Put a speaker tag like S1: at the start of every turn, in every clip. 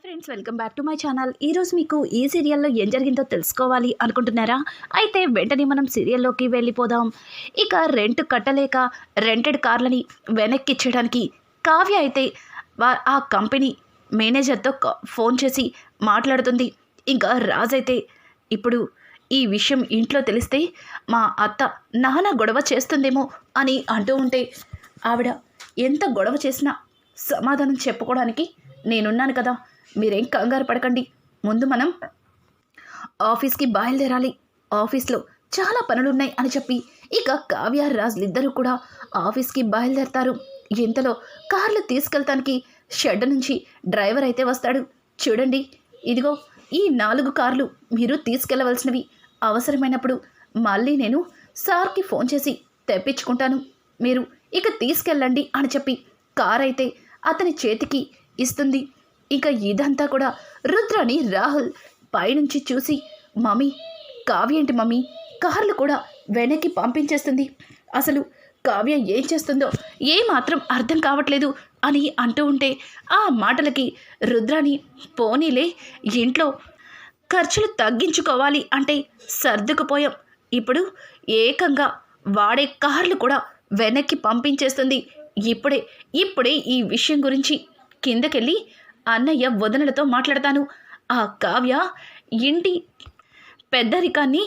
S1: Friends welcome back to my channel. ఈరోజు మీకు ఈ సీరియల్లో ఏం జరిగిందో తెలుసుకోవాలి అనుకుంటున్నారా? అయితే వెంటనే మనం సీరియల్లోకి వెళ్ళిపోదాం. ఇక రెంట్ కట్టలేక రెంటెడ్ కార్లని వెనక్కి ఇచ్చడానికి కావ్య అయితే వా- ఆ కంపెనీ మేనేజర్తో ఫోన్ చేసి మాట్లాడుతుంది. ఇంకా రాజ్ అయితే ఇప్పుడు ఈ విషయం ఇంట్లో తెలిస్తే మా అత్త నాన్న గొడవ చేస్తుందేమో అని అంటూ ఉంటే ఆవిడ ఎంత గొడవ చేసినా సమాధానం చెప్పుకోవడానికి నేనున్నాను కదా. మీరేం కంగారు పడకండి. ముందు మనం ఆఫీస్కి బయలుదేరాలి. ఆఫీస్లో చాలా పనులున్నాయి అని చెప్పి ఇక కావ్య రాజులిద్దరూ కూడా ఆఫీస్కి బయలుదేరతారు. ఇంతలో కార్లు తీసుకెళ్తానికి షెడ్ నుంచి డ్రైవర్ అయితే వస్తాడు. చూడండి ఇదిగో ఈ నాలుగు కార్లు మీరు తీసుకెళ్ళవలసినవి అవసరమైనప్పుడు మళ్ళీ నేను సార్కి ఫోన్ చేసి తెప్పించుకుంటాను. మీరు ఇక తీసుకెళ్ళండి అని చెప్పి కార్ అయితే అతని చేతికి ఇస్తుంది. ఇక ఇదంతా కూడా రుద్రాని రాహుల్ పైనుంచి చూసి మమ్మీ కావ్యేంటి మమ్మీ? కార్లు కూడా వెనక్కి పంపించేస్తుంది. అసలు కావ్య ఏం చేస్తుందో ఏ మాత్రం అర్థం కావట్లేదు అని అంటూ ఉంటే ఆ మాటలకి రుద్రాని పోనీలే ఇంట్లో ఖర్చులు తగ్గించుకోవాలి అంటే సర్దుకుపోయాం. ఇప్పుడు ఏకంగా వాడే కార్లు కూడా వెనక్కి పంపించేస్తుంది. ఇప్పుడే ఇప్పుడే ఈ విషయం గురించి కిందకెళ్ళి అన్నయ్య వదనలతో మాట్లాడతాను. ఆ కావ్య ఇంటి పెద్దరికాన్ని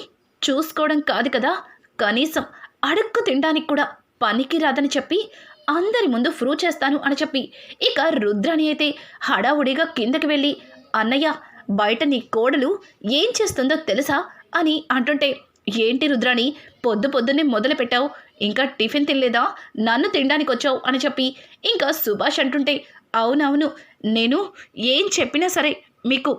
S1: చూసుకోవడం కాదు కదా. కనీసం అడుక్కు తినడానికి కూడా పనికి రాదని చెప్పి అందరి ముందు ప్రూవ్ చేస్తాను అని చెప్పి ఇక రుద్రాని అయితే హడావుడిగా కిందకి వెళ్ళి అన్నయ్య బయట నీ కోడలు ఏం చేస్తుందో తెలుసా? అని అంటుంటే ఏంటి రుద్రాని పొద్దు పొద్దున్నే మొదలు పెట్టావు. ఇంకా టిఫిన్ తినలేదా? నన్ను తినడానికి వచ్చావు అని చెప్పి ఇంకా సుభాష్ అంటుంటే అవునవును. నేను ఏం చెప్పినా సరే మీకు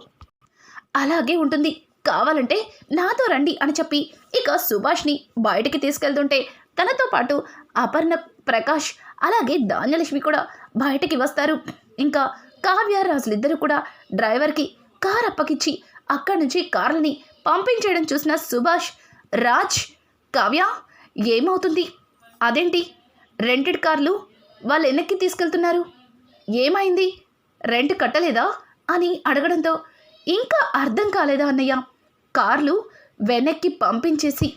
S1: అలాగే ఉంటుంది. కావాలంటే నాతో రండి అని చెప్పి ఇక సుభాష్ని బయటికి తీసుకెళ్తుంటే తనతో పాటు అపర్ణ ప్రకాష్ అలాగే ధాన్యలక్ష్మి కూడా బయటికి వస్తారు. ఇంకా కావ్యరాజులిద్దరూ కూడా డ్రైవర్కి కార్ అప్పకిచ్చి అక్కడి నుంచి కార్లని పంపించేయడం చూసిన సుభాష్ రాజ్ కావ్య ఏమవుతుంది? అదేంటి? రెంటెడ్ కార్లు వాళ్ళు వెనక్కి తీసుకెళ్తున్నారు. ఏమైంది? రెంట్ కట్టలేదా? అని అడగడంతో ఇంకా అర్థం కాలేదా అన్నయ్య? కార్లు వెనక్కి పంపించేసి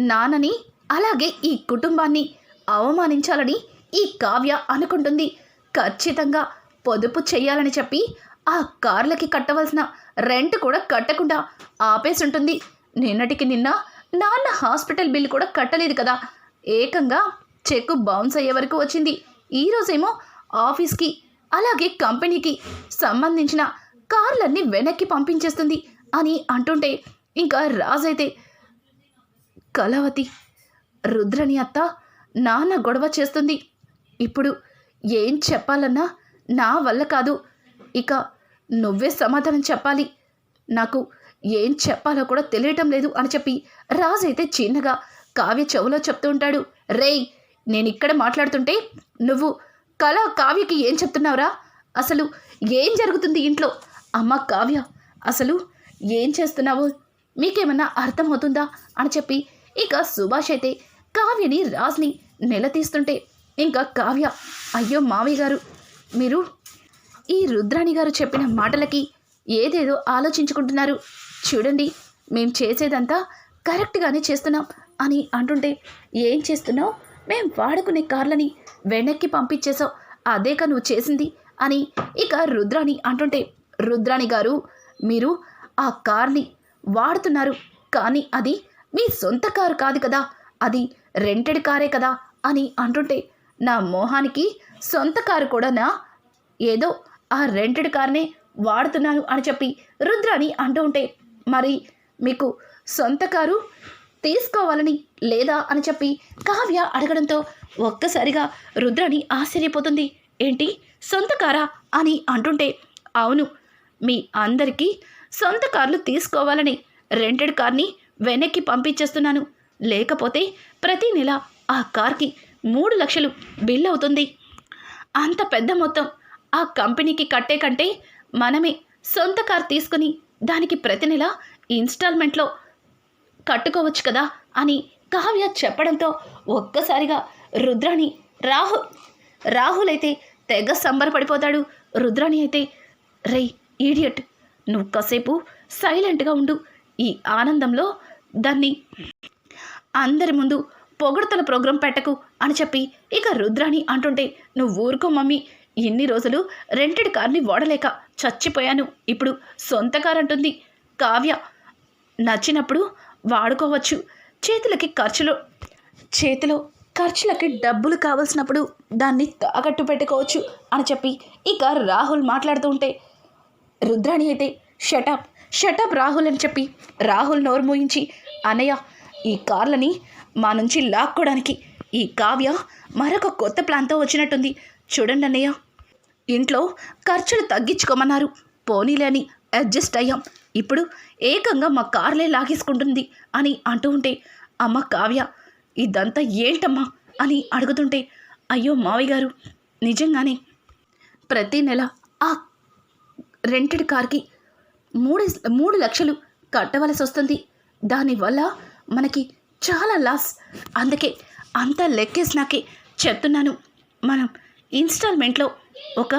S1: నాన్నని అలాగే ఈ కుటుంబాన్ని అవమానించాలని ఈ కావ్య అనుకుంటుంది. ఖచ్చితంగా పొదుపు చెయ్యాలని చెప్పి ఆ కార్లకి కట్టవలసిన రెంట్ కూడా కట్టకుండా ఆపేసి ఉంటుంది నిన్నటికి నిన్న నాన్న హాస్పిటల్ బిల్ కూడా కట్టలేదు కదా. ఏకంగా చెక్కు బౌన్స్ అయ్యే వరకు వచ్చింది. ఈరోజేమో ఆఫీస్కి అలాగే కంపెనీకి సంబంధించిన కార్లన్నీ వెనక్కి పంపించేస్తుంది అని అంటుంటే ఇంకా రాజైతే కలవతి రుద్రని అత్త నాన్న గొడవ చేస్తుంది. ఇప్పుడు ఏం చెప్పాలన్నా నా వల్ల కాదు. ఇక నువ్వే సమాధానం చెప్పాలి. నాకు ఏం చెప్పాలో కూడా తెలియటం లేదు అని చెప్పి రాజైతే చిన్నగా కావ్య చెవులో చెప్తూ ఉంటాడు. రేయ్ నేను ఇక్కడ మాట్లాడుతుంటే నువ్వు కళ కావ్యకి ఏం చెప్తున్నావురా? అసలు ఏం జరుగుతుంది ఇంట్లో? అమ్మ కావ్య అసలు ఏం చేస్తున్నావు? మీకేమన్నా అర్థమవుతుందా? అని చెప్పి ఇక సుభాష్ అయితే కావ్యని రాజ్ని నిలదీస్తుంటే ఇంకా కావ్య అయ్యో మావయ్య గారు మీరు ఈ రుద్రాణి గారు చెప్పిన మాటలకి ఏదేదో ఆలోచించుకుంటున్నారు. చూడండి మేము చేసేదంతా కరెక్ట్గానే చేస్తున్నాం అని అంటుంటే ఏం చేస్తున్నావు? మేం వాడుకునే కార్లని వెనక్కి పంపించేశావు. అదేక నువ్వు చేసింది? అని ఇక రుద్రాణి అంటుంటే రుద్రాణి గారు మీరు ఆ కార్ని వాడుతున్నారు కానీ అది మీ సొంత కారు కాదు కదా అది రెంటెడ్ కారే కదా అని అంటుంటే నా మోహానికి సొంత కారు కూడానా ఏదో ఆ రెంటెడ్ కార్నే వాడుతున్నాను అని చెప్పి రుద్రాణి అంటూ ఉంటే మరి మీకు సొంత కారు తీసుకోవాలని లేదా అని చెప్పి కావ్య అడగడంతో ఒక్కసారిగా రుద్రని ఆశ్చర్యపోతుంది. ఏంటి? సొంత కారా? అని అంటుంటే అవును మీ అందరికీ సొంత కార్లు తీసుకోవాలని రెంటెడ్ కార్ని వెనక్కి పంపించేస్తున్నాను. లేకపోతే ప్రతి నెల ఆ కార్కి మూడు లక్షలు బిల్ అవుతుంది. అంత పెద్ద మొత్తం ఆ కంపెనీకి కట్టే కంటే మనమే సొంత కార్ తీసుకుని దానికి ప్రతి నెల ఇన్స్టాల్మెంట్లో కట్టుకోవచ్చు కదా అని కావ్య చెప్పడంతో ఒక్కసారిగా రుద్రాణి రాహు రాహుల్ అయితే తెగ సంబరపడిపోతాడు. రుద్రాణి అయితే రేయ్ ఈడియట్ నువ్వు కాసేపు సైలెంట్గా ఉండు. ఈ ఆనందంలో దాన్ని అందరి ముందు పొగడతల ప్రోగ్రాం పెట్టకు అని చెప్పి ఇక రుద్రాణి అంటుంటే నువ్వు ఊరుకో మమ్మీ ఇన్ని రోజులు రెంటెడ్ కార్ని వాడలేక చచ్చిపోయాను. ఇప్పుడు సొంత కార్ అంటుంది కావ్య నచ్చినప్పుడు వాడుకోవచ్చు. చేతులకి ఖర్చులు. చేతిలో ఖర్చులకి డబ్బులు కావలసినప్పుడు దాన్ని తాకట్టు పెట్టుకోవచ్చు అని చెప్పి ఇక రాహుల్ మాట్లాడుతూ ఉంటే రుద్రాణి అయితే షటప్ షటప్ రాహుల్ అని చెప్పి రాహుల్ నోరు మూయించి అన్నయ్య ఈ కార్లని మా నుంచి లాక్కోవడానికి ఈ కావ్య మరొక కొత్త ప్లాన్తో వచ్చినట్టుంది. చూడండి అన్నయ్య ఇంట్లో ఖర్చులు తగ్గించుకోమన్నారు. పోనీలేని అడ్జస్ట్ అయ్యాం. ఇప్పుడు ఏకంగా మా కార్లే లాగేసుకుంటుంది అని అంటూ ఉంటే అమ్మ కావ్య ఇదంతా ఏంటమ్మా అని అడుగుతుంటే అయ్యో మావి గారు నిజంగానే ప్రతి నెల ఆ రెంటెడ్ కార్కి మూడు మూడు లక్షలు కట్టవలసి వస్తుంది. దానివల్ల మనకి చాలా లాస్. అందుకే అంత లెక్కేసినాకే చెప్తున్నాను. మనం ఇన్స్టాల్మెంట్లో ఒక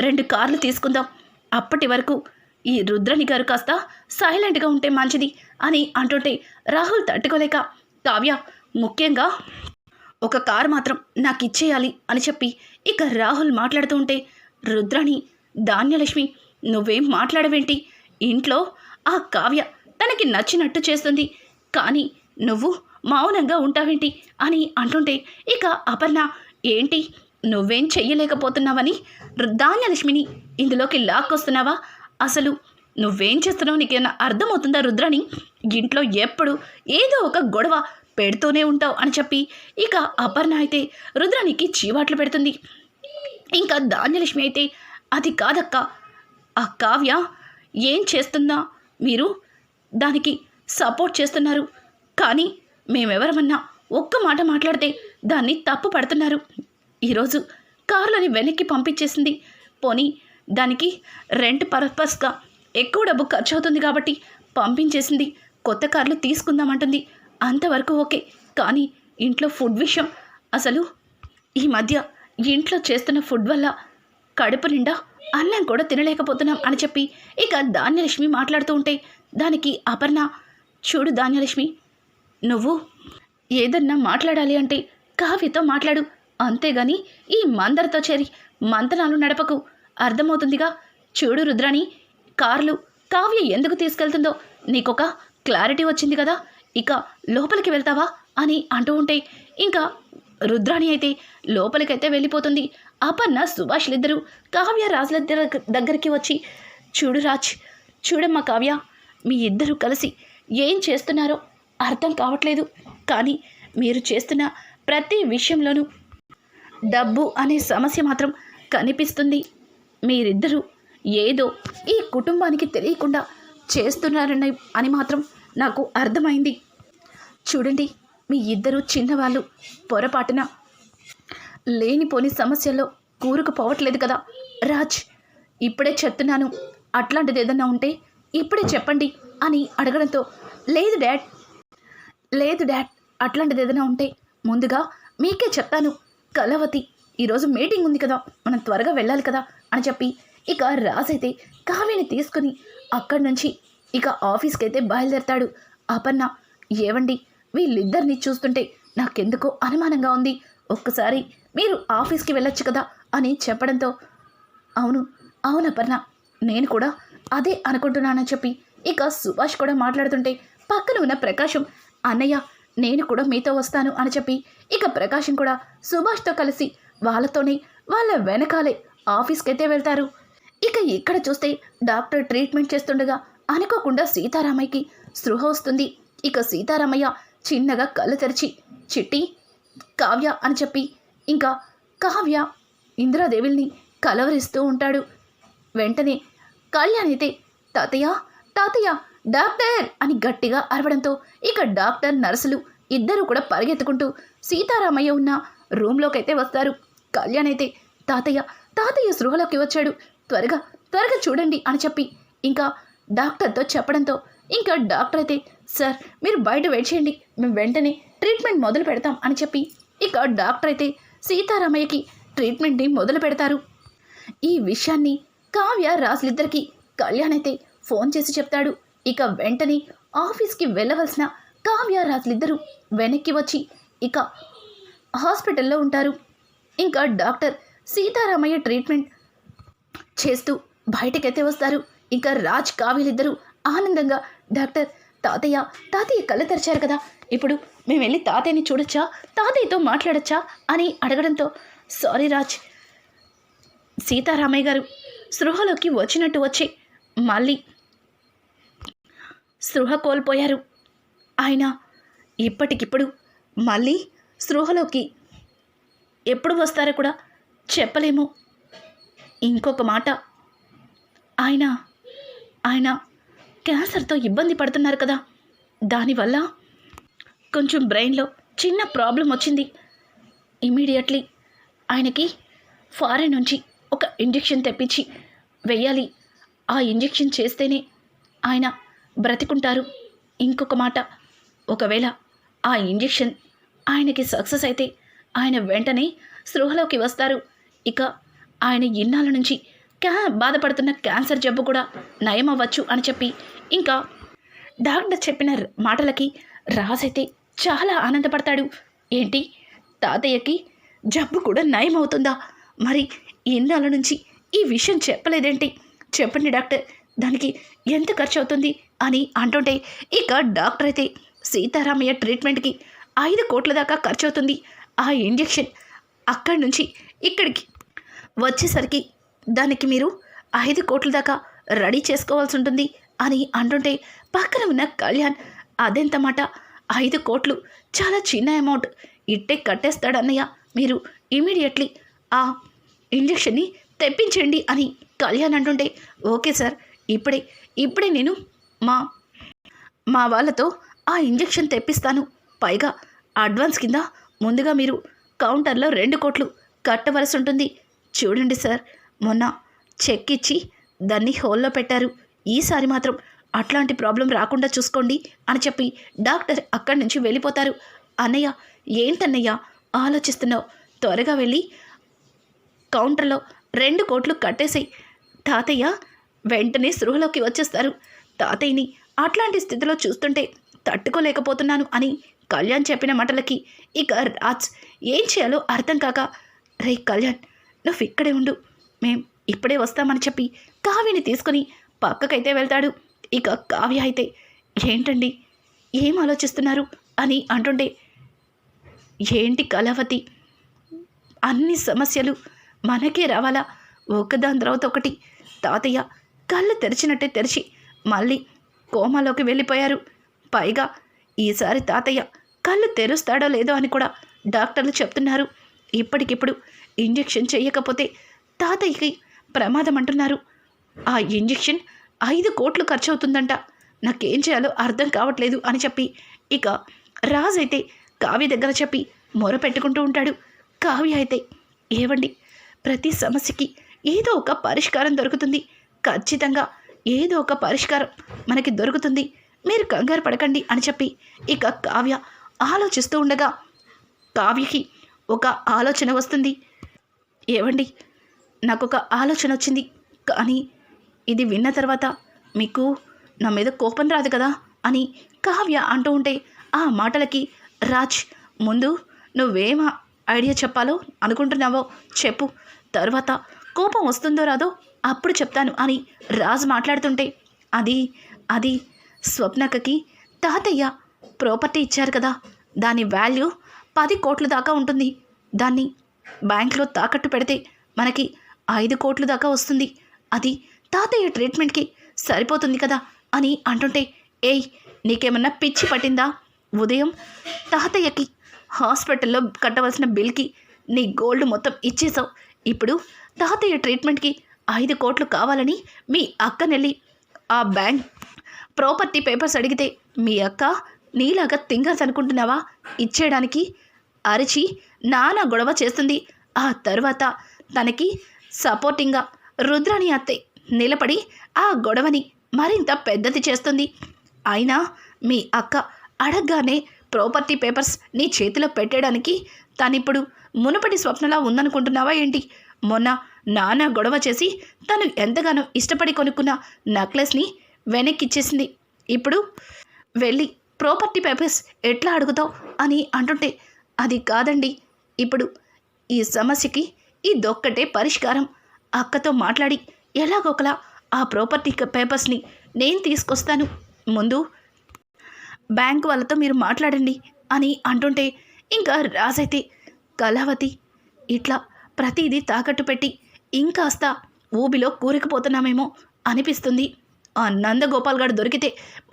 S1: రెండు కార్లు తీసుకుందాం. అప్పటి వరకు ఈ రుద్రని గారు కాస్త సైలెంట్గా ఉంటే మంచిది అని అంటుంటే రాహుల్ తట్టుకోలేక కావ్య ముఖ్యంగా ఒక కారు మాత్రం నాకు ఇచ్చేయాలి అని చెప్పి ఇక రాహుల్ మాట్లాడుతూ ఉంటే రుద్రని ధాన్యలక్ష్మి నువ్వేం మాట్లాడవేంటి? ఇంట్లో ఆ కావ్య తనకి నచ్చినట్టు చేస్తుంది. కానీ నువ్వు మౌనంగా ఉంటావేంటి? అని అంటుంటే ఇక అపర్ణ ఏంటి? నువ్వేం చెయ్యలేకపోతున్నావని ధాన్యలక్ష్మిని ఇందులోకి లాక్కొస్తున్నావా? అసలు నువ్వేం చేస్తున్నావు? నీకేమైనా అర్థమవుతుందా రుద్రని ఇంట్లో ఎప్పుడు ఏదో ఒక గొడవ పెడుతూనే ఉంటావు అని చెప్పి ఇక అపర్ణ అయితే రుద్రానికి చీవాట్లు పెడుతుంది. ఇంకా ధాన్యలక్ష్మి అయితే అది కాదక్క. ఆ కావ్య ఏం చేస్తుందా మీరు దానికి సపోర్ట్ చేస్తున్నారు. కానీ మేమెవరమన్నా ఒక్క మాట మాట్లాడితే దాన్ని తప్పు పడుతున్నారు. ఈరోజు కారులని వెనక్కి పంపించేసింది. పోనీ దానికి రెంట్ పర్పస్గా ఎక్కువ డబ్బు ఖర్చు అవుతుంది కాబట్టి పంపించేసింది. కొత్త కార్లు తీసుకుందామంటుంది. అంతవరకు ఓకే. కానీ ఇంట్లో ఫుడ్ విషయం అసలు ఈ మధ్య ఇంట్లో చేస్తున్న ఫుడ్ వల్ల కడుపు నిండా అన్నం కూడా తినలేకపోతున్నాం అని చెప్పి ఇక ధాన్యలక్ష్మి మాట్లాడుతూ ఉంటే దానికి అపర్ణ చూడు ధాన్యలక్ష్మి నువ్వు ఏదన్నా మాట్లాడాలి అంటే కావ్యతో మాట్లాడు. అంతేగాని ఈ మందరితో చేరి మంతనాలు నడపకు. అర్థమవుతుందిగా? చూడు రుద్రాణి కార్లు కావ్య ఎందుకు తీసుకెళ్తుందో నీకొక క్లారిటీ వచ్చింది కదా? ఇక లోపలికి వెళ్తావా? అని అంటూ ఉంటే ఇంకా రుద్రాణి అయితే లోపలికైతే వెళ్ళిపోతుంది. అపర్ణ సుభాష్లిద్దరూ కావ్య రాజులిద్దరు దగ్గరికి వచ్చి చూడు రాజ్ చూడమ్మా కావ్య మీ ఇద్దరు కలిసి ఏం చేస్తున్నారో అర్థం కావట్లేదు. కానీ మీరు చేస్తున్న ప్రతి విషయంలోనూ డబ్బు అనే సమస్య మాత్రం కనిపిస్తుంది. మీరిద్దరూ ఏదో ఈ కుటుంబానికి తెలియకుండా చేస్తున్నారని అని మాత్రం నాకు అర్థమైంది. చూడండి మీ ఇద్దరు చిన్నవాళ్ళు పొరపాటున లేనిపోని సమస్యల్లో కూరుకుపోవట్లేదు కదా. రాజ్ ఇప్పుడే చెప్తున్నాను అట్లాంటిది ఏదన్నా ఉంటే ఇప్పుడే చెప్పండి అని అడగడంతో లేదు డాడ్ లేదు డాడ్ అట్లాంటిది ఏదైనా ఉంటే ముందుగా మీకే చెప్తాను కలవతి ఈరోజు మీటింగ్ ఉంది కదా మనం త్వరగా వెళ్ళాలి కదా అని చెప్పి ఇక రాజైతే కావ్యని తీసుకుని అక్కడి నుంచి ఇక ఆఫీస్కి అయితే బయలుదేరతాడు. అపర్ణ ఏవండి వీళ్ళిద్దరిని చూస్తుంటే నాకెందుకో అనుమానంగా ఉంది. ఒక్కసారి మీరు ఆఫీస్కి వెళ్ళొచ్చు కదా అని చెప్పడంతో అవును అవును అపర్ణ నేను కూడా అదే అనుకుంటున్నానని చెప్పి ఇక సుభాష్ కూడా మాట్లాడుతుంటే పక్కన ఉన్న ప్రకాశం అన్నయ్య నేను కూడా మీతో వస్తాను అని చెప్పి ఇక ప్రకాశం కూడా సుభాష్తో కలిసి వాళ్ళతోనే వాళ్ళ వెనకాలే ఆఫీస్కి అయితే వెళ్తారు. ఇక ఇక్కడ చూస్తే డాక్టర్ ట్రీట్మెంట్ చేస్తుండగా అనుకోకుండా సీతారామయ్యకి స్పృహ వస్తుంది. ఇక సీతారామయ్య చిన్నగా కళ్ళు తెరిచి చిట్టి కావ్య అని చెప్పి ఇంకా కావ్య ఇందిరాదేవిల్ని కలవరిస్తూ ఉంటాడు. వెంటనే కళ్యాణ్ అయితే తాతయ్య తాతయ్య డాక్టర్ అని గట్టిగా అరవడంతో ఇక డాక్టర్ నర్సులు ఇద్దరూ కూడా పరిగెత్తుకుంటూ సీతారామయ్య ఉన్న రూమ్లోకైతే వస్తారు. కళ్యాణ్ అయితే తాతయ్య తాతయ్య సృహలోకి వచ్చాడు. త్వరగా త్వరగా చూడండి అని చెప్పి ఇంకా డాక్టర్తో చెప్పడంతో ఇంకా డాక్టర్ అయితే సార్ మీరు బయట వెయిట్ చేయండి. మేము వెంటనే ట్రీట్మెంట్ మొదలు పెడతాం అని చెప్పి ఇక డాక్టర్ అయితే సీతారామయ్యకి ట్రీట్మెంట్ని మొదలు పెడతారు. ఈ విషయాన్ని కావ్య రాజులిద్దరికి కళ్యాణ్ అయితే ఫోన్ చేసి చెప్తాడు. ఇక వెంటనే ఆఫీస్కి వెళ్ళవలసిన కావ్య రాజులిద్దరూ వెనక్కి వచ్చి ఇక హాస్పిటల్లో ఉంటారు. ఇంకా డాక్టర్ సీతారామయ్య ట్రీట్మెంట్ చేస్తూ బయటకైతే వస్తారు. ఇంకా రాజ్ కావ్యలిద్దరూ ఆనందంగా డాక్టర్ తాతయ్య తాతయ్య కళ్ళు తెరిచారు కదా ఇప్పుడు మేము వెళ్ళి తాతయ్యని చూడొచ్చా తాతయ్యతో మాట్లాడొచ్చా అని అడగడంతో సారీ రాజ్ సీతారామయ్య గారు స్పృహలోకి వచ్చినట్టు వచ్చి మళ్ళీ స్పృహ కోల్పోయారు. ఆయన ఇప్పటికిప్పుడు మళ్ళీ స్పృహలోకి ఎప్పుడు వస్తారో కూడా చెప్పలేము. ఇంకొక మాట. ఆయన ఆయన క్యాన్సర్తో ఇబ్బంది పడుతున్నారు కదా. దానివల్ల కొంచెం బ్రెయిన్లో చిన్న ప్రాబ్లం వచ్చింది. ఇమీడియట్లీ ఆయనకి ఫారెన్ నుంచి ఒక ఇంజెక్షన్ తెప్పించి వెయ్యాలి ఆ ఇంజెక్షన్ చేస్తేనే ఆయన బ్రతికుంటారు. ఇంకొక మాట. ఒకవేళ ఆ ఇంజెక్షన్ ఆయనకి సక్సెస్ అయితే ఆయన వెంటనే స్పృహలోకి వస్తారు. ఇక ఆయన ఇన్నాళ్ళ నుంచి క్యా బాధపడుతున్న క్యాన్సర్ జబ్బు కూడా నయం అవ్వచ్చు అని చెప్పి ఇంకా డాక్టర్ చెప్పిన మాటలకి రాజైతే చాలా ఆనందపడతాడు. ఏంటి? తాతయ్యకి జబ్బు కూడా నయం అవుతుందా మరి ఇన్నాళ్ళ నుంచి ఈ విషయం చెప్పలేదేంటి? చెప్పండి డాక్టర్ దానికి ఎంత ఖర్చు అవుతుంది అని అంటుంటే ఇక డాక్టర్ అయితే సీతారామయ్య ట్రీట్మెంట్కి ఐదు కోట్ల దాకా ఖర్చు అవుతుంది ఆ ఇంజెక్షన్ అక్కడి నుంచి ఇక్కడికి వచ్చేసరికి దానికి మీరు ఐదు కోట్ల దాకా రెడీ చేసుకోవాల్సి ఉంటుంది అని అంటుంటే పక్కన ఉన్న కళ్యాణ్ అదెంత మాట? ఐదు కోట్లు చాలా చిన్న అమౌంట్. ఇట్టే కట్టేస్తాడు అన్నయ్య మీరు ఇమీడియట్లీ ఆ ఇంజెక్షన్ని తెప్పించండి అని కళ్యాణ్ అంటుంటే ఓకే సార్ ఇప్పుడే ఇప్పుడే నేను మా మా వాళ్ళతో ఆ ఇంజెక్షన్ తెప్పిస్తాను. పైగా అడ్వాన్స్ కింద ముందుగా మీరు కౌంటర్లో రెండు కోట్లు కట్టవలసి ఉంటుంది. చూడండి సార్ మొన్న చెక్ ఇచ్చి దాన్ని హోల్లో పెట్టారు. ఈసారి మాత్రం అట్లాంటి ప్రాబ్లం రాకుండా చూసుకోండి అని చెప్పి డాక్టర్ అక్కడి నుంచి వెళ్ళిపోతారు. అన్నయ్య ఏంటన్నయ్య ఆలోచిస్తున్నావు? త్వరగా వెళ్ళి కౌంటర్లో రెండు కోట్లు కట్టేసాయి. తాతయ్య వెంటనే సృహలోకి వచ్చేస్తారు. తాతయ్యని అట్లాంటి స్థితిలో చూస్తుంటే తట్టుకోలేకపోతున్నాను అని కళ్యాణ్ చెప్పిన మాటలకి ఇక రాజ్ ఏం చేయాలో అర్థం కాక రే కళ్యాణ్ నువ్వు ఇక్కడే ఉండు. మేం ఇప్పుడే వస్తామని చెప్పి కావ్యని తీసుకొని పక్కకైతే వెళ్తాడు. ఇక కావ్య అయితే ఏంటండి? ఏం ఆలోచిస్తున్నారు? అని అంటుండే ఏంటి కళావతి? అన్ని సమస్యలు మనకే రావాలా? ఒకదాని తర్వాత ఒకటి. తాతయ్య కళ్ళు తెరిచినట్టే తెరిచి మళ్ళీ కోమాలోకి వెళ్ళిపోయారు. పైగా ఈసారి తాతయ్య కళ్ళు తెరుస్తాడో లేదో అని కూడా డాక్టర్లు చెప్తున్నారు. ఇప్పటికిప్పుడు ఇంజెక్షన్ చేయకపోతే తాతయ్యకి ప్రమాదం అంటున్నారు. ఆ ఇంజెక్షన్ ఐదు కోట్లు ఖర్చు అవుతుందంట నాకేం చేయాలో అర్థం కావట్లేదు అని చెప్పి ఇక రాజ్ అయితే కావ్య దగ్గర చెప్పి మొర పెట్టుకుంటూ ఉంటాడు. కావ్య అయితే ఏవండి ప్రతి సమస్యకి ఏదో ఒక పరిష్కారం దొరుకుతుంది. ఖచ్చితంగా ఏదో ఒక పరిష్కారం మనకి దొరుకుతుంది. మీరు కంగారు పడకండి అని చెప్పి ఇక కావ్య ఆలోచిస్తూ ఉండగా కావ్యకి ఒక ఆలోచన వస్తుంది. ఏవండి? నాకు ఒక ఆలోచన వచ్చింది. కానీ ఇది విన్న తర్వాత మీకు నా మీద కోపం రాదు కదా? అని కావ్య అంటూ ఉంటే ఆ మాటలకి రాజ్ ముందు నువ్వేం ఐడియా చెప్పాలో అనుకుంటున్నావో చెప్పు. తర్వాత కోపం వస్తుందో రాదో అప్పుడు చెప్తాను అని రాజ్ మాట్లాడుతుంటే అది అది స్వప్నకకి తాతయ్య ప్రాపర్టీ ఇచ్చారు కదా. దాని వాల్యూ పది కోట్ల దాకా ఉంటుంది. దాన్ని బ్యాంక్లో తాకట్టు పెడితే మనకి ఐదు కోట్ల దాకా వస్తుంది. అది తాతయ్య ట్రీట్మెంట్కి సరిపోతుంది కదా అని అంటుంటే ఏయ్ నీకేమన్నా పిచ్చి పట్టిందా? ఉదయం తాతయ్యకి హాస్పిటల్లో కట్టవలసిన బిల్కి నీ గోల్డ్ మొత్తం ఇచ్చేసావు ఇప్పుడు తాతయ్య ట్రీట్మెంట్కి ఐదు కోట్లు కావాలని మీ అక్కనెళ్ళి ఆ బ్యాంక్ ప్రాపర్టీ పేపర్స్ అడిగితే మీ అక్క నీలాగా తింగర్స్ అనుకుంటున్నావా? ఇచ్చేయడానికి? అరిచి నానా గొడవ చేస్తుంది. ఆ తర్వాత తనకి సపోర్టింగ్గా రుద్రాని అత్తే నిలబడి ఆ గొడవని మరింత పెద్దది చేస్తుంది. అయినా మీ అక్క అడగగానే ప్రాపర్టీ పేపర్స్ నీ చేతిలో పెట్టడానికి తనిప్పుడు మునుపటి స్వప్నలా ఉందనుకుంటున్నావా ఏంటి? మొన్న నాన్న గొడవ చేసి తను ఎంతగానో ఇష్టపడి కొనుక్కున్న నెక్లెస్ని వెనక్కిచ్చేసింది. ఇప్పుడు వెళ్ళి ప్రాపర్టీ పేపర్స్ ఎట్లా అడుగుతావు అని అంటుంటే అది కాదండి. ఇప్పుడు ఈ సమస్యకి ఇదొక్కటే పరిష్కారం. అక్కతో మాట్లాడి ఎలాగోకలా ఆ ప్రాపర్టీ పేపర్స్ని నేను తీసుకొస్తాను. ముందు బ్యాంక్ వాళ్ళతో మీరు మాట్లాడండి అని అంటుంటే ఇంకా రాజైతే కళావతి ఇట్లా ప్రతిదీ తాకట్టు పెట్టి ఇంకాస్త ఊబిలో కూరుకుపోతున్నామేమో అనిపిస్తుంది. ఆ నందగోపాల్ గారు దొరికితే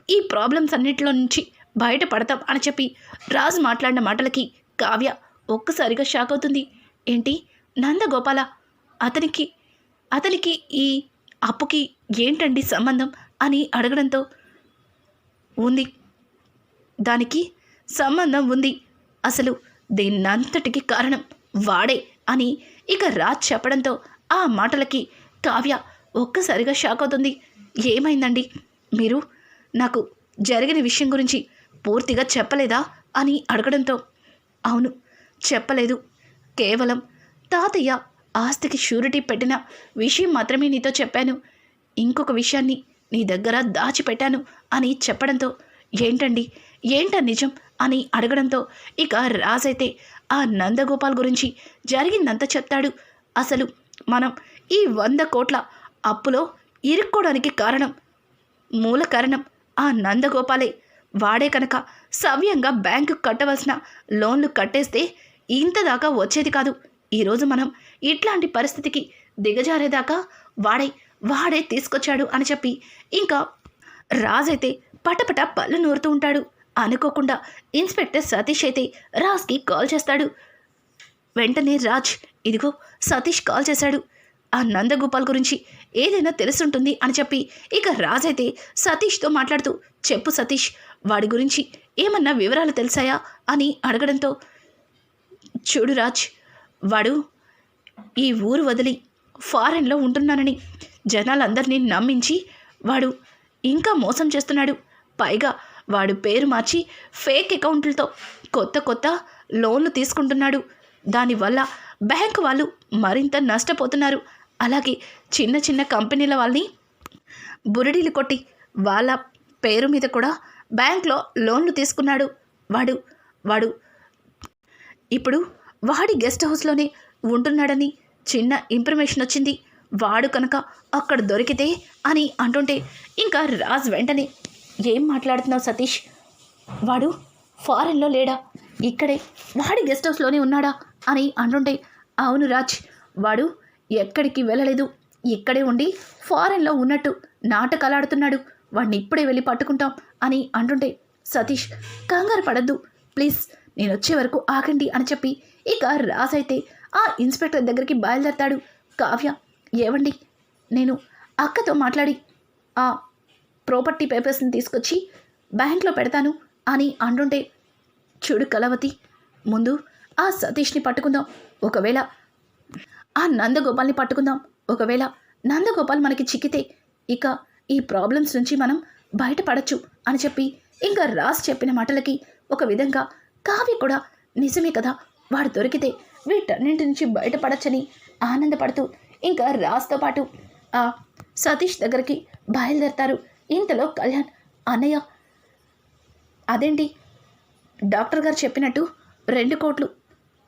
S1: ఈ ప్రాబ్లమ్స్ అన్నిటిలో నుంచి బయటపడతాం అని చెప్పి రాజు మాట్లాడిన మాటలకి కావ్య ఒక్కసారిగా షాక్ అవుతుంది. ఏంటి? నందగోపాల అతనికి అతనికి ఈ అప్పుకి ఏంటండి సంబంధం అని అడగడంతో ఉంది. దానికి సంబంధం ఉంది. అసలు దీన్నంతటికి కారణం వాడే అని ఇక రాజ్ చెప్పడంతో ఆ మాటలకి కావ్య ఒక్కసారిగా షాక్ అవుతుంది. ఏమైందండి? మీరు నాకు జరిగిన విషయం గురించి పూర్తిగా చెప్పలేదా అని అడగడంతో అవును చెప్పలేదు. కేవలం తాతయ్య ఆస్తికి షూరిటీ పెట్టిన విషయం మాత్రమే నీతో చెప్పాను. ఇంకొక విషయాన్ని నీ దగ్గర దాచిపెట్టాను అని చెప్పడంతో ఏంటండి ఏంట నిజం అని అడగడంతో ఇక రాజైతే ఆ నందగోపాల్ గురించి జరిగిందంతా చెప్తాడు. అసలు మనం ఈ వంద కోట్ల అప్పులో ఇరుక్కోవడానికి కారణం మూల కారణం ఆ నందగోపాలే. వాడే కనుక సవ్యంగా బ్యాంకు కట్టవలసిన లోన్లు కట్టేస్తే ఇంత దాకా వచ్చేది కాదు. ఈరోజు మనం ఇట్లాంటి పరిస్థితికి దిగజారేదాకా వాడే వాడే తీసుకొచ్చాడు అని చెప్పి ఇంకా రాజైతే పటపట పళ్ళు నూరుతూ ఉంటాడు. అనుకోకుండా ఇన్స్పెక్టర్ సతీష్ అయితే రాజ్కి కాల్ చేస్తాడు. వెంటనే రాజ్ ఇదిగో సతీష్ కాల్ చేశాడు. ఆ నందగోపాల్ గురించి ఏదైనా తెలుసుంటుంది అని చెప్పి ఇక రాజ్ అయితే సతీష్తో మాట్లాడుతూ చెప్పు సతీష్ వాడి గురించి ఏమన్నా వివరాలు తెలిసాయా? అని అడగడంతో చూడు రాజ్ వాడు ఈ ఊరు వదిలి ఫారెన్లో ఉంటున్నానని జనాలందరినీ నమ్మించి వాడు ఇంకా మోసం చేస్తున్నాడు. పైగా వాడు పేరు మార్చి ఫేక్ అకౌంట్లతో కొత్త కొత్త లోన్లు తీసుకుంటున్నాడు. దానివల్ల బ్యాంక్ వాళ్ళు మరింత నష్టపోతున్నారు. అలాగే చిన్న చిన్న కంపెనీల వాళ్ళని బురిడీలు కొట్టి వాళ్ళ పేరు మీద కూడా బ్యాంక్లో లోన్లు తీసుకున్నాడు. వాడు వాడు ఇప్పుడు వాడి గెస్ట్ హౌస్లోనే ఉంటున్నాడని చిన్న ఇన్ఫర్మేషన్ వచ్చింది. వాడు కనుక అక్కడ దొరికితే అని అంటుంటే ఇంకా రాజ్ వెంటనే ఏం మాట్లాడుతున్నావు సతీష్? వాడు ఫారెన్లో లేడా? ఇక్కడే వాడి గెస్ట్ హౌస్లోనే ఉన్నాడా? అని అంటుంటే అవును రాజ్ వాడు ఎక్కడికి వెళ్ళలేదు. ఇక్కడే ఉండి ఫారెన్లో ఉన్నట్టు నాటకాలాడుతున్నాడు. వాడిని ఇప్పుడే వెళ్ళి పట్టుకుంటాం అని అంటుంటే సతీష్ కంగారు పడద్దు. ప్లీజ్ నేను వచ్చే వరకు ఆగండి అని చెప్పి ఇక రాసైతే ఆ ఇన్స్పెక్టర్ దగ్గరికి బయలుదేరతాడు. కావ్య ఏవండి? నేను అక్కతో మాట్లాడి ఆ ప్రాపర్టీ పేపర్స్ని తీసుకొచ్చి బ్యాంక్లో పెడతాను అని అంటుంటే చూడు కలవతి ముందు ఆ సతీష్ని పట్టుకుందాం. ఒకవేళ ఆ నందగోపాల్ని పట్టుకుందాం. ఒకవేళ నందగోపాల్ మనకి చిక్కితే ఇక ఈ ప్రాబ్లమ్స్ నుంచి మనం బయటపడచ్చు అని చెప్పి ఇంకా రాజ్ చెప్పిన మాటలకి ఒక విధంగా కావ్య కూడా నిజమే కదా వాడు దొరికితే వీటన్నింటి నుంచి బయటపడచ్చని ఆనందపడుతూ ఇంకా రాస్తో పాటు ఆ సతీష్ దగ్గరికి బయలుదేరతారు. ఇంతలో కళ్యాణ్ అన్నయ్య అదేంటి? డాక్టర్ గారు చెప్పినట్టు రెండు కోట్లు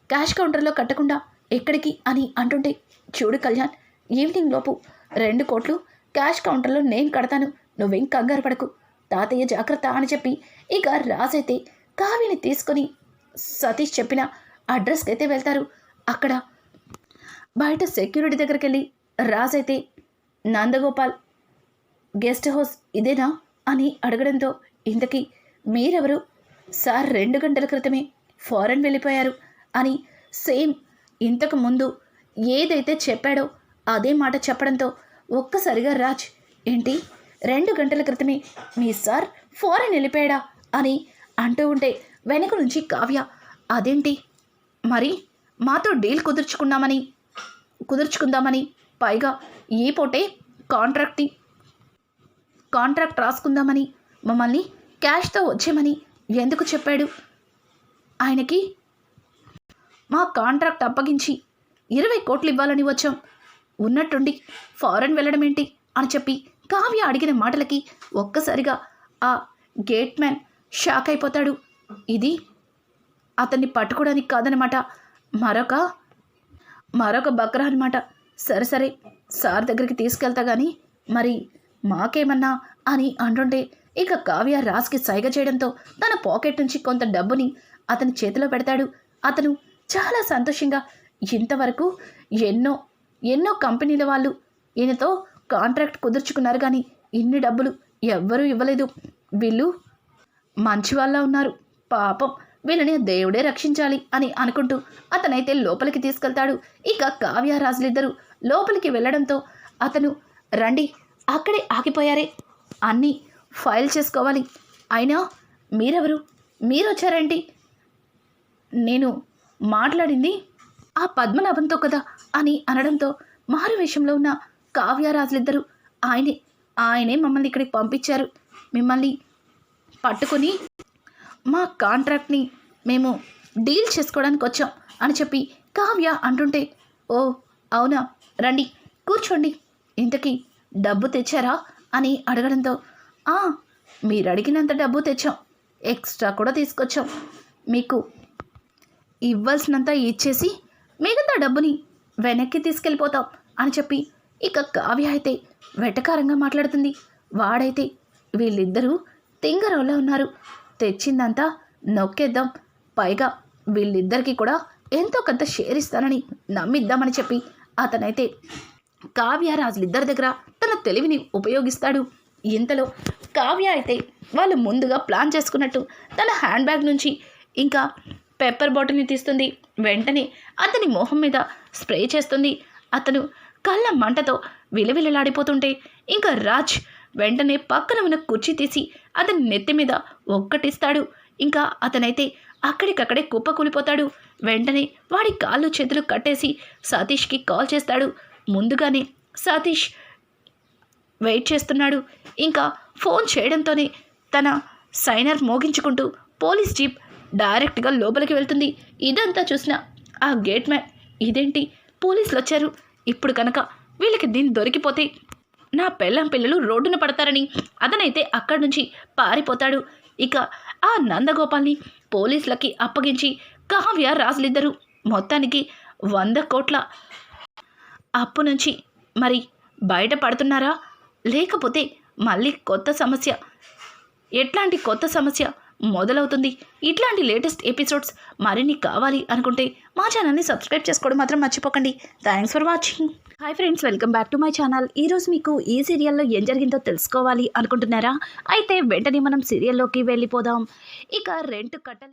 S1: క్యాష్ కౌంటర్లో కట్టకుండా ఎక్కడికి అని అంటుంటే చూడు కళ్యాణ్ ఈవినింగ్ లోపు రెండు కోట్లు క్యాష్ కౌంటర్లో నేను కడతాను. నువ్వేం కంగారు పడకు. తాతయ్య జాగ్రత్త అని చెప్పి ఇక రాజైతే కావ్యని తీసుకొని సతీష్ చెప్పిన అడ్రస్కి అయితే వెళ్తారు. అక్కడ బయట సెక్యూరిటీ దగ్గరికి వెళ్ళి రాజైతే నందగోపాల్ గెస్ట్ హౌస్ ఇదేనా అని అడగడంతో ఇంతకీ మీరెవరు? సార్ రెండు గంటల క్రితమే ఫారెన్ వెళ్ళిపోయారు అని సేమ్ ఇంతకు ముందు ఏదైతే చెప్పాడో అదే మాట చెప్పడంతో ఒక్కసారిగా రాజ్ ఏంటి? రెండు గంటల క్రితమే మీ సార్ ఫారెన్ వెళ్ళిపోయాడా? అని అంటూ ఉంటే వెనక నుంచి కావ్య అదేంటి? మరి మాతో డీల్ కుదుర్చుకున్నామని కుదుర్చుకుందామని పైగా ఈ పోటే కాంట్రాక్ట్ కాంట్రాక్ట్ రాసుకుందామని మమ్మల్ని క్యాష్తో వచ్చేమని ఎందుకు చెప్పాడు? ఆయనకి మా కాంట్రాక్ట్ అప్పగించి ఇరవై కోట్లు ఇవ్వాలని వచ్చాం. ఉన్నట్టుండి ఫారెన్ వెళ్ళడం ఏంటి? అని చెప్పి కావ్య అడిగిన మాటలకి ఒక్కసారిగా ఆ గేట్ మ్యాన్ షాక్ అయిపోతాడు. ఇది అతన్ని పట్టుకోవడానికి కాదనమాట మరొక మరొక బక్రా అనమాట సరే సరే సార్ దగ్గరికి తీసుకెళ్తా కానీ మరి మాకేమన్నా అని అంటుంటే ఇక కావ్య రాస్కి సైగ చేయడంతో తన పాకెట్ నుంచి కొంత డబ్బుని అతని చేతిలో పెడతాడు. అతను చాలా సంతోషంగా ఇంతవరకు ఎన్నో ఎన్నో కంపెనీల వాళ్ళు ఈయనతో కాంట్రాక్ట్ కుదుర్చుకున్నారు కానీ ఇన్ని డబ్బులు ఎవ్వరూ ఇవ్వలేదు. వీళ్ళు మంచి వాళ్ళ ఉన్నారు. పాపం వీళ్ళని దేవుడే రక్షించాలి అని అనుకుంటూ అతనైతే లోపలికి తీసుకెళ్తాడు. ఇక కావ్యరాజులిద్దరూ లోపలికి వెళ్ళడంతో అతను రండి అక్కడే ఆగిపోయారే. అన్నీ ఫైల్ చేసుకోవాలి. అయినా మీరెవరు? మీరు వచ్చారేంటి నేను మాట్లాడింది ఆ పద్మనాభంతో కదా అని అనడంతో మహారవేషంలో ఉన్న కావ్యరాజులిద్దరూ ఆయనే ఆయనే మమ్మల్ని ఇక్కడికి పంపించారు. మిమ్మల్ని పట్టుకొని మా కాంట్రాక్ట్ని మేము డీల్ చేసుకోవడానికి వచ్చాం అని చెప్పి కావ్య అంటుంటే ఓ అవునా? రండి కూర్చోండి. ఇంతకీ డబ్బు తెచ్చారా? అని అడగడంతో మీరు అడిగినంత డబ్బు తెచ్చాం. ఎక్స్ట్రా కూడా తీసుకొచ్చాం. మీకు ఇవ్వాల్సినంత ఇచ్చేసి మిగతా డబ్బుని వెనక్కి తీసుకెళ్ళిపోతాం అని చెప్పి ఇక కావ్య అయితే వెటకారంగా మాట్లాడుతుంది. వాడైతే వీళ్ళిద్దరూ తింగరోలా ఉన్నారు. తెచ్చిందంతా నొక్కేద్దాం. పైగా వీళ్ళిద్దరికీ కూడా ఎంతో కొంత షేర్ ఇస్తానని నమ్మిద్దామని చెప్పి అతనైతే కావ్య రాజులిద్దరి దగ్గర తన తెలివిని ఉపయోగిస్తాడు. ఇంతలో కావ్య అయితే వాళ్ళు ముందుగా ప్లాన్ చేసుకున్నట్టు తన హ్యాండ్ బ్యాగ్ నుంచి ఇంకా పెప్పర్ బాటిల్ని తీస్తుంది. వెంటనే అతని మొహం మీద స్ప్రే చేస్తుంది. అతను కళ్ళ మంటతో విలవిలలాడిపోతుంటే ఇంకా రాజ్ వెంటనే పక్కన ఉన్న కుర్చీ తీసి అతని నెత్తి మీద ఒక్కటిస్తాడు. ఇంకా అతనైతే అక్కడికక్కడే కుప్పకూలిపోతాడు వెంటనే వాడి కాళ్ళు చేతులు కట్టేసి సతీష్కి కాల్ చేస్తాడు. ముందుగానే సతీష్ వెయిట్ చేస్తున్నాడు. ఇంకా ఫోన్ చేయడంతోనే తన సైనర్ మోగించుకుంటూ పోలీస్ జీప్ డైరెక్ట్గా లోపలికి వెళ్తుంది. ఇదంతా చూసిన ఆ గేట్ మ్యాన్ ఇదేంటి? పోలీసులు వచ్చారు. ఇప్పుడు కనుక వీళ్ళకి దీన్ని దొరికిపోతే నా పెళ్ళం పిల్లలు రోడ్డున పడతారని అతనైతే అక్కడి నుంచి పారిపోతాడు. ఇక ఆ నందగోపాల్ని పోలీసులకి అప్పగించి కావ్య రాజులిద్దరు మొత్తానికి వంద కోట్ల అప్పు నుంచి మరి బయటపడుతున్నారా లేకపోతే మళ్ళీ కొత్త సమస్య ఎట్లాంటి కొత్త సమస్య మొదలవుతుంది. ఇట్లాంటి లేటెస్ట్ ఎపిసోడ్స్ మరిన్ని కావాలి అనుకుంటే మా ఛానల్ని సబ్స్క్రైబ్ చేసుకోవడం మాత్రం మర్చిపోకండి. Thanks for watching. Hi friends welcome back to my channel. ఈరోజు మీకు ఈ సీరియల్లో ఏం జరిగిందో తెలుసుకోవాలి అనుకుంటున్నారా? అయితే వెంటనే మనం సీరియల్లోకి వెళ్ళిపోదాం. ఇక రెంట్ కట్టలే